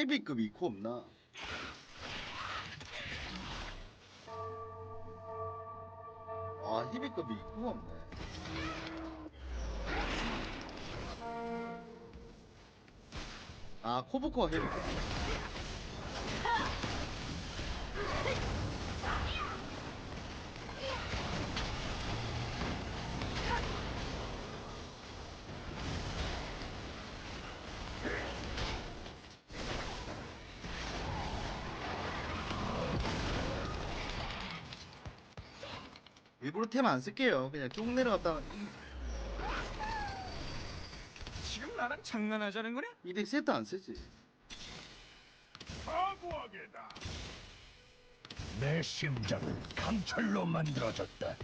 헤비급 이코 없나? 아 헤비급 이코가 없네. 아 코브코가 헤비급. 템 안 쓸게요. 그냥 쭉 내려갔다가 지금 나랑 장난하자는 거냐? 이덱 세트 안 쓰지. 사고하게다. 내 심장은 강철로 만들어졌다.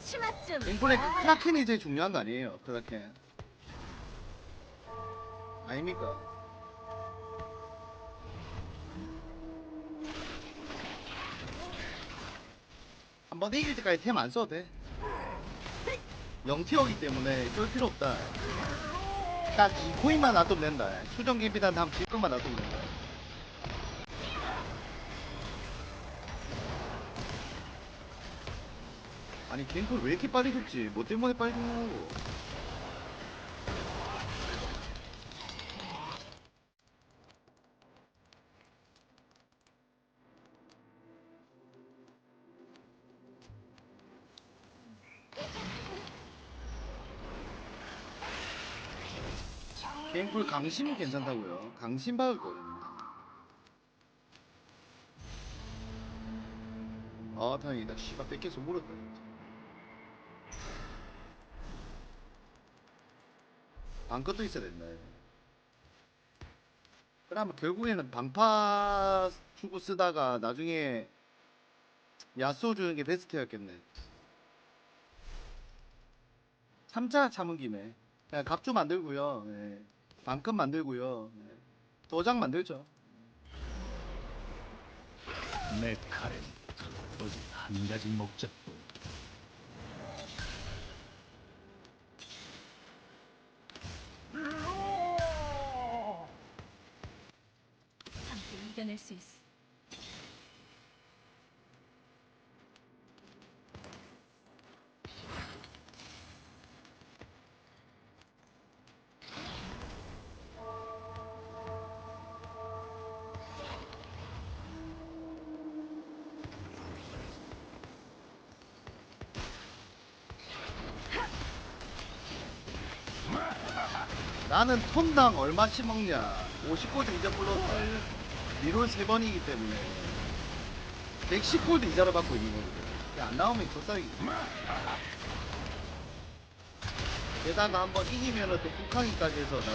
치맛 좀. 인플레 크라켄이 제일 중요한 거 아니에요? 크라켄. 아닙니까? 한 번 이길 때까지 템 안 써도 돼. 0티어기 때문에 쫄 필요 없다. 딱 2코인만 놔두면 된다. 수정 기비단 다음 질금만 놔두면 된다. 아니 갱콜 왜 이렇게 빨리 죽지? 뭐 때문에 빨리 죽냐고. 갱콜 강심은 괜찮다고요. 강심 박을 거거든요. 아 다행이다. 씨발 뺏겨서 물었다 방것도 있어야 된다 이거. 그러면 결국에는 방파 주고 쓰다가 나중에 야쏘 주는 게 베스트였겠네 참자 참은 김에 그냥 갑주 만들고요 예. 방금 만들고요 예. 도장 만들죠 오직 한 가지 목적 이겨낼 수 있어. 나는 톤당 얼마씩 먹냐 50골드 이자 플러스 리롤 3번이기 때문에 110골드 이자를 받고 있는 거거든 근데 안 나오면 족살이기 게다가 한번 이기면은 또 국항이까지 해서 나중에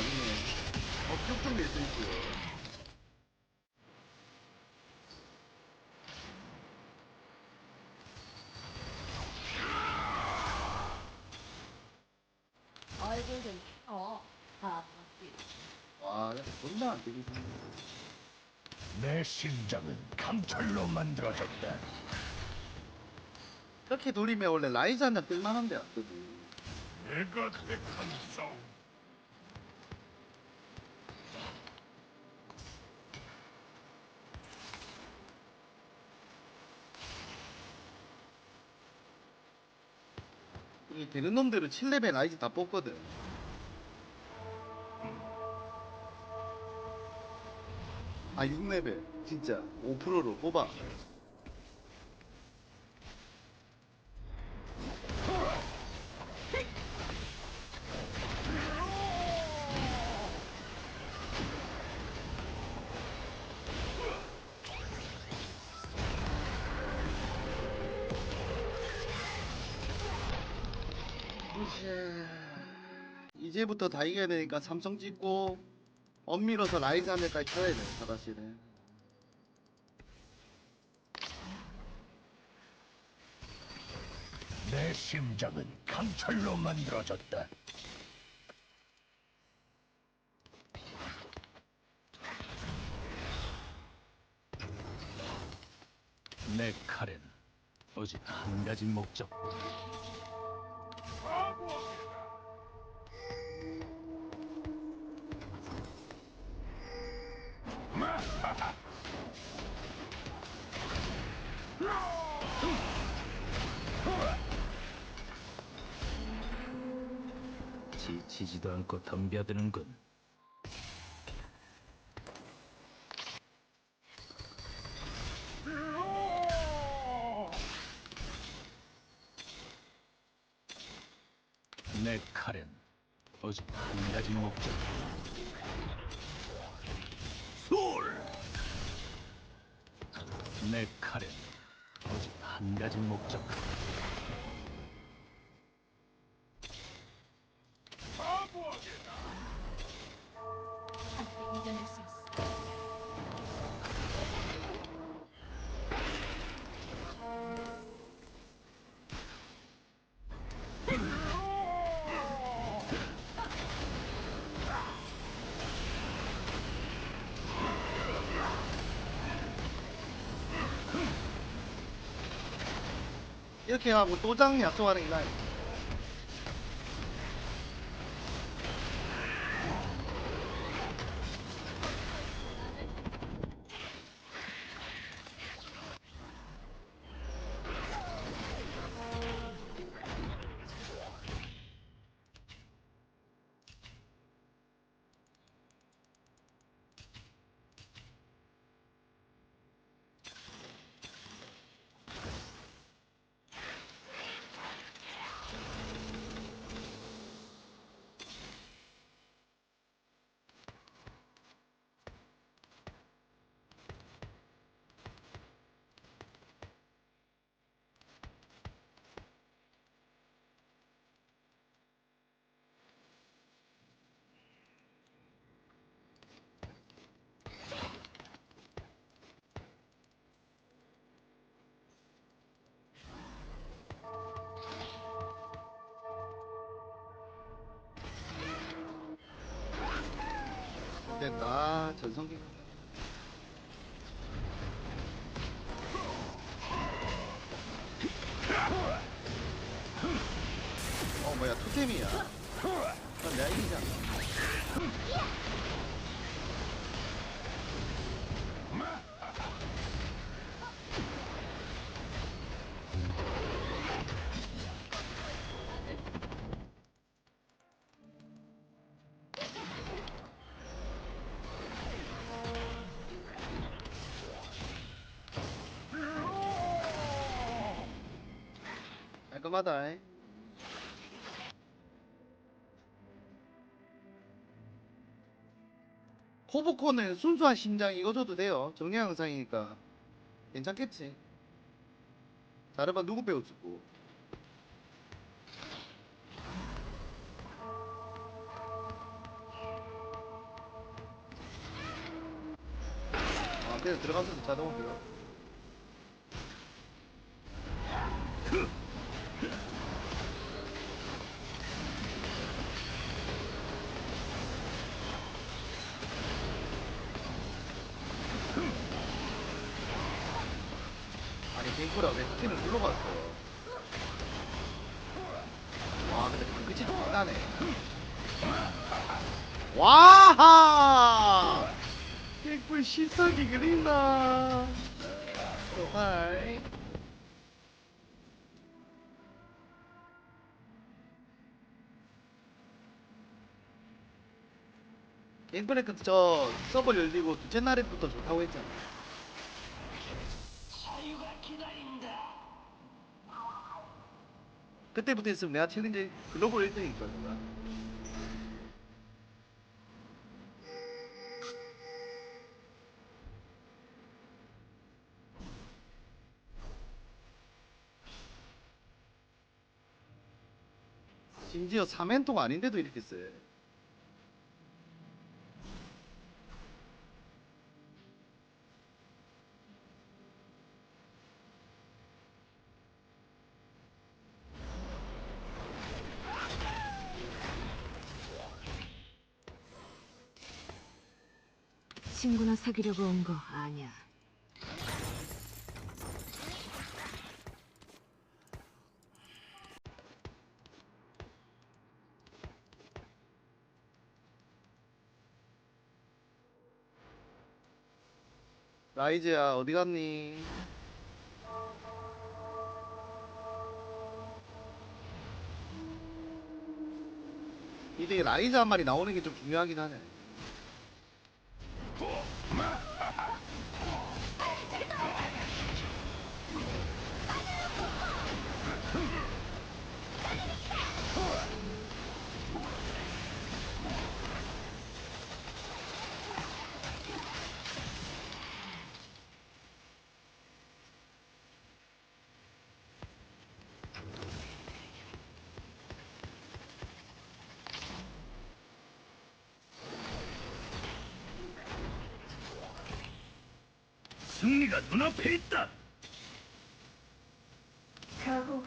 어 쭉쭉 낼수 있고요 얼굴 좀. 어. 아. 와 존나 안하 심장은 강철로 만들어졌다. 그렇게 돌리면 원래 라이즈 한장 뜰만한데 안 뜨고 내가 택한 싸움. 이게 되는 놈들은 7레벨 라이즈 다 뽑거든 아 6레벨 진짜. 5%로 뽑아. 이제부터 다 이겨야 되니까 삼성 찍고 엄밀어서 라인 사면까지 쳐야 돼요 다다씨는. 내 심장은 강철로 만들어졌다. 내 칼엔 오직 한 가지 목적. 지치지도 않고 덤벼드는군. 이렇게 하고 도장 약속하는 게 나아요. 된다. 전성기. 깔끔하다. 이. 코브코는 순수한 심장 이거 줘도 돼요. 정량 영상이니까 괜찮겠지. 반 누구 배웠고? 아, 그냥 들어가서 자동으로 들어. 아니 뱅크라 왜 스팀을 눌러갔어? 와 근데 그 끝이 장난해. 와하! 뱅크 실사기 그린다. 하이. 갱플랭크 저 서버 열리고 두째 날에부터 좋다고 했잖아. 그때부터 했으면 내가 챌린지 글로벌 1등일 거야. 심지어 3엔 동 아닌데도 이렇게 세. 친구나 사귀려고 온 거 아니야. 라이즈야 어디 갔니? 이게 라이즈 한 마리 나오는 게 좀 중요하긴 하네. 승리가 눈앞에 있다. 결국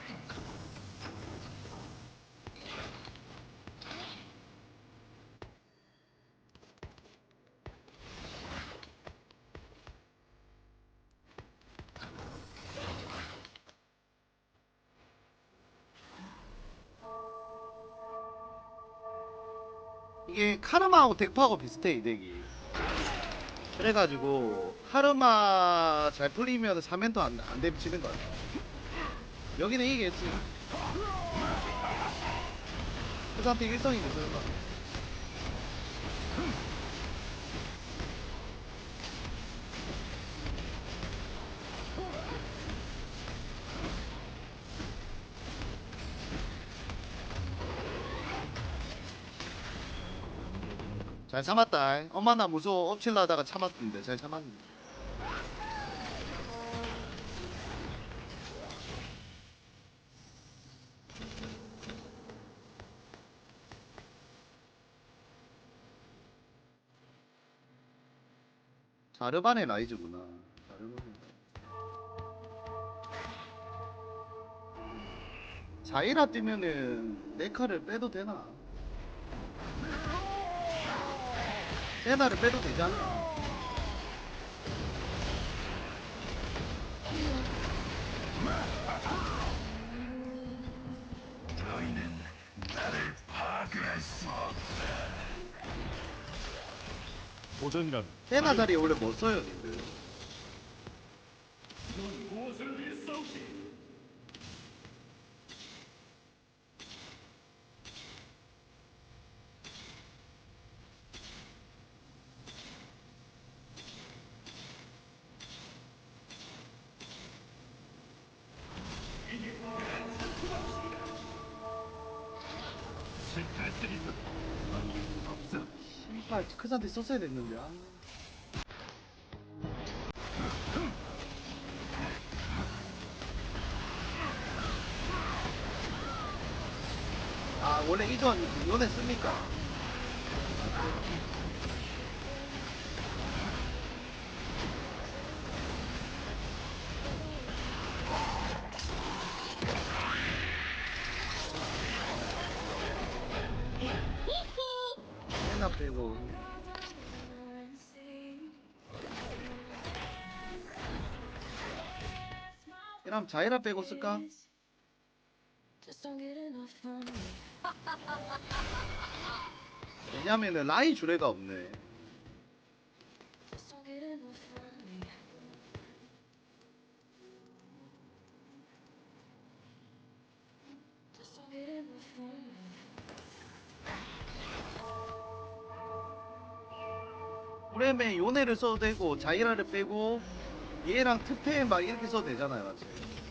이게 카르마하고 덱파하고 비슷해 이 덱이. 그래가지고 카르마 잘 풀리면 3엔도 안, 안 댐치는 거야. 여기는 이기겠지. 그 상태 일성이 되는 잘 참았다. 엄마 나 무서워 엎칠라다가 참았는데 잘 참았는데. 자르반의 라이즈구나. 자이라 뜨면은 네카를 빼도 되나? 세나를 빼도 되지 않나? 너희는 나를 파괴할 수 없다. 오전이라면 세나 자리에 원래 뭐 써요, 님들? 썼어야 됐는데. 아. 아 원래 이전 이번에 씁니까? 자이라 빼고 쓸까? 왜냐면은 라이 주례가 없네. 프렘에 요네를 써도 되고 자이라를 빼고 얘랑 특패 막 이렇게 써도 되잖아요, 맞지?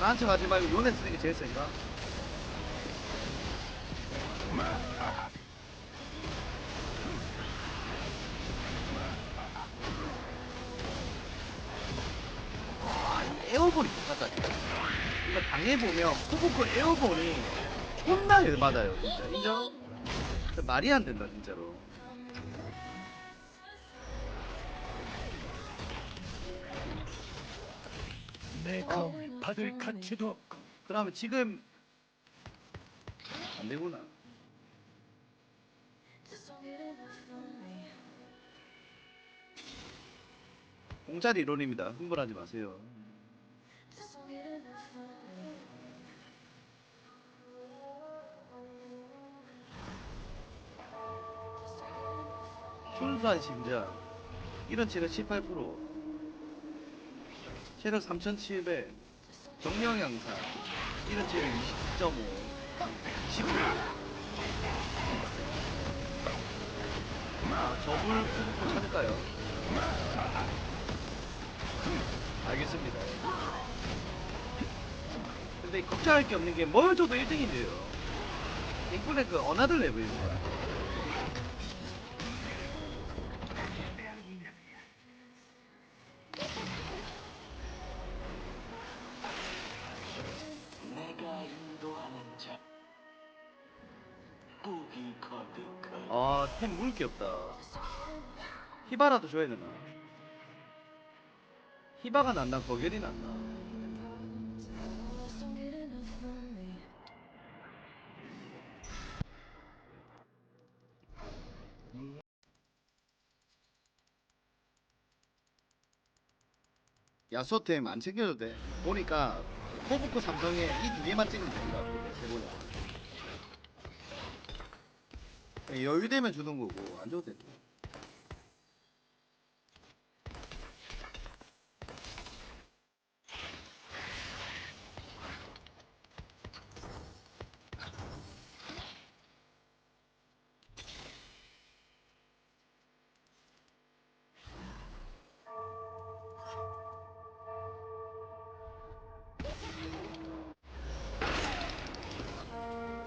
나한 척 하지 말고 요네 쓰는 게 제일 센가? 아, 이 에어볼이 똑같다. 이거 당해보면 코보코 에어본이 존나 열받아요 진짜 인정? 진짜 말이 안 된다 진짜로 내 검을 받을 가치도 없고 그러면 지금 안 되구나. 공짜리 이론입니다. 흥분하지 마세요. 순수한 심장 이런 체력 18% 체력 3700 정령 양산 이런 체력 20.5 10% 아, 저불 쿠쿠코 찾을까요? 알겠습니다. 근데 걱정할 게 없는 게 뭘 줘도 1등인데요. 이번에 그 어나들 레벨인 거야 없다. 히바라도 줘야 되나? 히바가 난다, 거결이 난다. 야소템 안 챙겨도 돼. 보니까 코브코 삼성에 이 두 개만 찍으면 된다. 대본에. 여유되면 주는 거고 안 줘도 돼.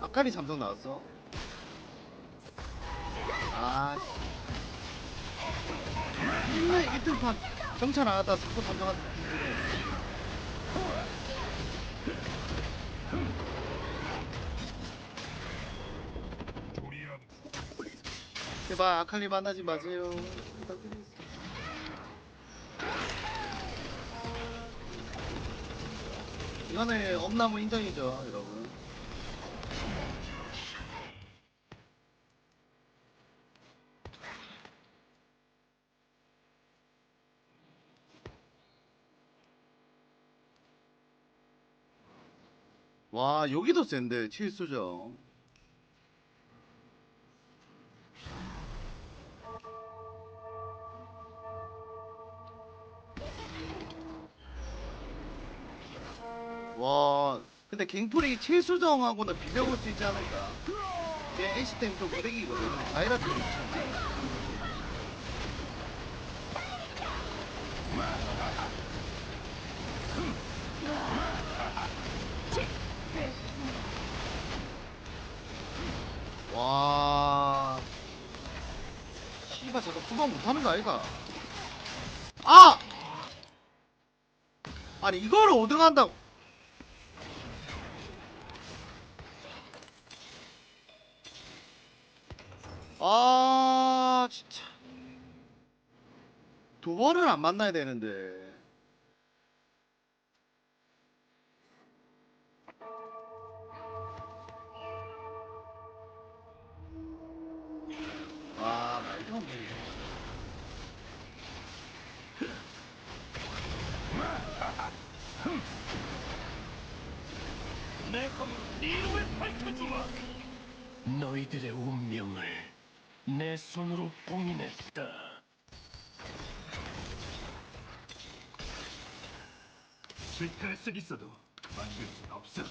아카리 삼성 나왔어? 아, 1등판 정찰 안 자꾸 삼성한테 뒤지네. 제발 아칼리 만나지 마세요. 이거는 엄나무 인정이죠, 여러분. 와 여기도 센데 칠수정. 와 근데 갱플이 칠수정하고는 비벼볼 수 있지 않을까? 걔 H템 좀 무대기거든 다이라트 참 와. 씨발 저거 구멍 못하는 거 아이가? 아! 아니 이거를 5등 한다고 아 진짜 두 번은 안 만나야 되는데 너희들의 운명을 내 손으로 봉인했다. 실패할 수 있어도 만들 순 없어.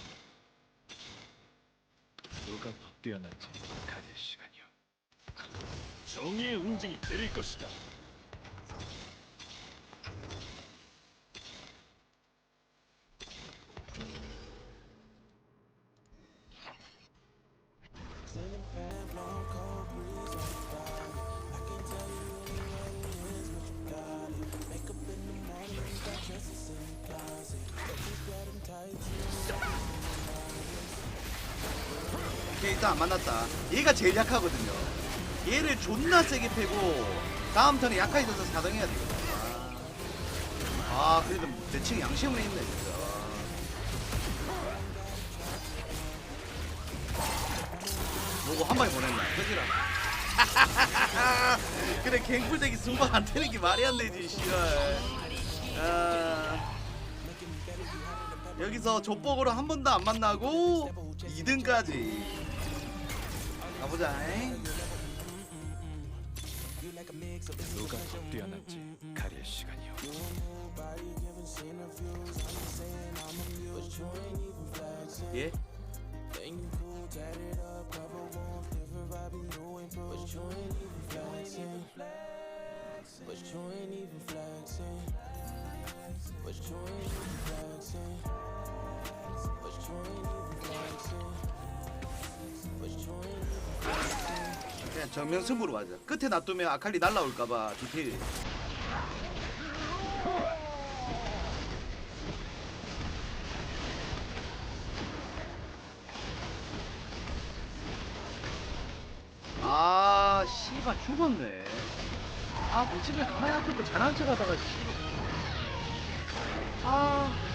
누가 더 뛰어난지 가질 시간이요. 정의의 응징이 내릴 것이다. 일단 안 만났다. 얘가 제일 약하거든요. 얘를 존나 세게 패고 다음 턴에 약해져서 4등 해야 되거든. 아, 아 그래도 대충 양심은 있네 진짜. 뭐고 한 방에 보냈나? 그지라. 그래 갱플대기 승부 안 되는 게 말이 안 되지 씨발. 아, 여기서 조폭으로 한 번도 안 만나고 2등까지 가보자. 잉? 누가 더 뛰어난지 가릴 시간이요. 예? 그냥 정면 승부로 가자. 끝에 놔두면 아칼리 날라올까봐 디테일. 아, 씨발 죽었네. 아, 뭐 집에 가만히 놔두고 잘한 척 하다가 씨. 아.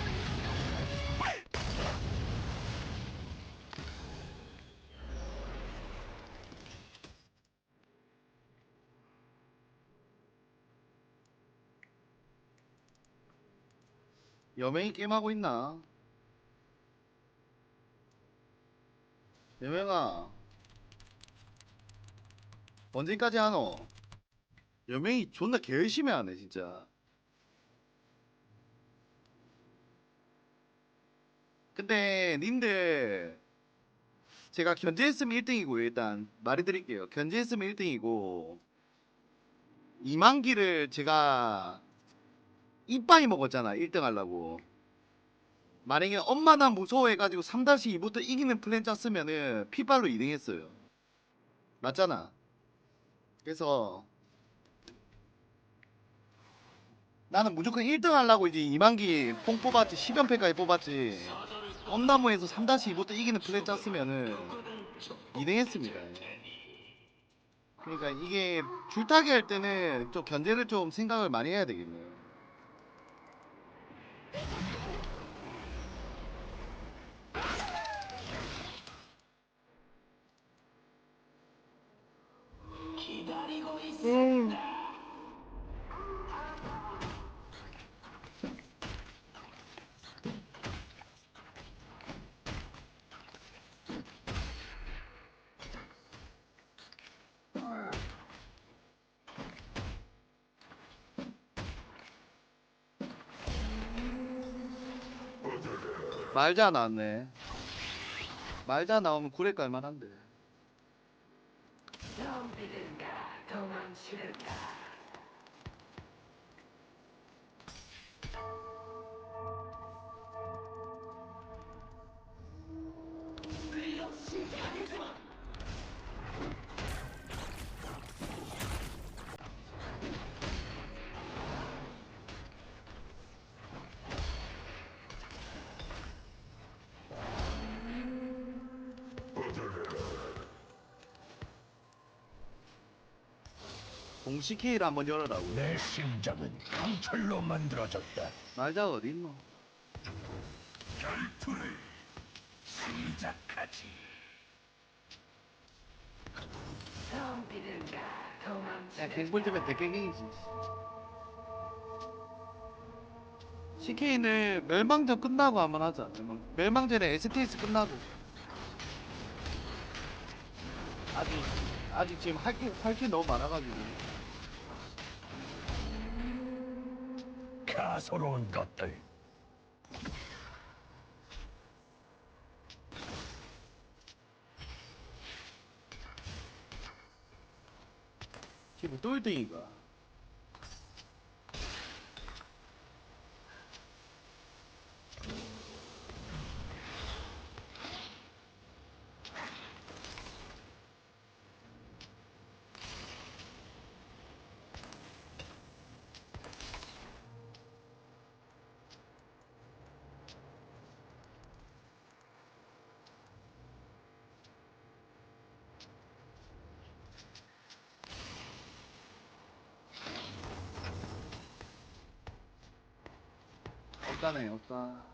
여명이 게임하고 있나? 여명아 언제까지 하노? 여명이 존나 개열심히 하네 진짜 근데 님들 제가 견제했으면 1등이고 일단 말해 드릴게요 견제했으면 1등이고 이만기를 제가 이빠이 먹었잖아 1등 하려고. 만약에 엄마나 무서워해가지고 3-2부터 이기는 플랜 짰으면은 피발로 2등 했어요. 맞잖아. 그래서 나는 무조건 1등 하려고 이제 이만기 뽕 뽑았지 10연패까지 뽑았지. 엄나무에서 3-2부터 이기는 플랜 짰으면은 2등 했습니다. 그러니까 이게 줄타기 할 때는 좀 견제를 좀 생각을 많이 해야 되겠네요 말자 나왔네. 말자 나오면 구례 갈만한데. 공식 회의를 한번 열어라고. 내 심장은 강철로 만들어졌다. 말자 어디 있노? 전투를 시작하지. 야 갱볼 때면 대갱갱이지. CK는 멸망전 끝나고 한번 하자. 멸망. 멸망전에 STS 끝나고. 아직 아직 지금 할게 할게 너무 많아가지고. 가소로운 것들. 지금 또 1등 없다.